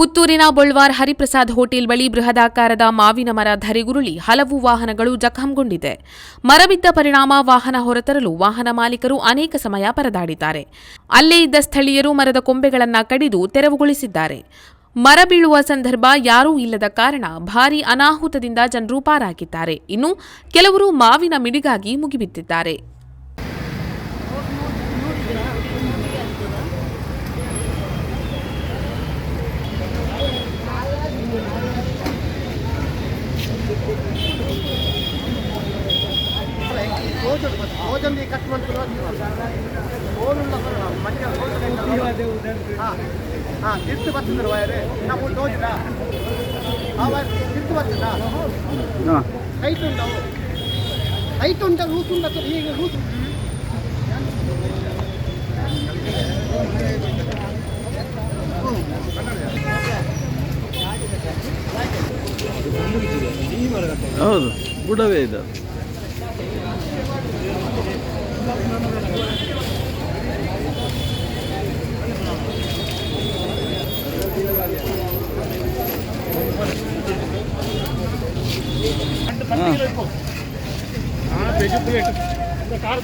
ಪುತ್ತೂರಿನ ಬೊಳ್ವಾರ್ ಹರಿಪ್ರಸಾದ್ ಹೋಟೆಲ್ ಬಳಿ ಬೃಹದಾಕಾರದ ಮಾವಿನ ಮರ ಧರೆಗುರುಳಿ ಹಲವು ವಾಹನಗಳು ಜಖಂಗೊಂಡಿದೆ. ಮರವಿದ್ದ ಪರಿಣಾಮ ವಾಹನ ಹೊರತರಲು ವಾಹನ ಮಾಲೀಕರು ಅನೇಕ ಸಮಯ ಪರದಾಡಿದ್ದಾರೆ. ಅಲ್ಲೇ ಇದ್ದ ಸ್ಥಳೀಯರು ಮರದ ಕೊಂಬೆಗಳನ್ನು ಕಡಿದು ತೆರವುಗೊಳಿಸಿದ್ದಾರೆ. ಮರ ಬೀಳುವ ಸಂದರ್ಭ ಯಾರೂ ಇಲ್ಲದ ಕಾರಣ ಭಾರೀ ಅನಾಹುತದಿಂದ ಜನರು ಪಾರಾಗಿದ್ದಾರೆ. ಇನ್ನು ಕೆಲವರು ಮಾವಿನ ಮಿಡಿಗಾಗಿ ಮುಗಿಬಿದ್ದಿದ್ದಾರೆ. ಹಾಂ ತಿರ್ತು ಬರ್ತದೆ ವಯರೇ ನಾವು ನೋಡಿದ ಆ ವಯರ್ ತಿರ್ತು ಬರ್ತದ? ಹೈಟ್ ಉಂಟು ಹೈಟ್ ಉಂಟ ಲೂಸ್ ಉಂಟ ಈಗ ಹೌದು ಗುಡವೇ ಇದು. ಹಾ.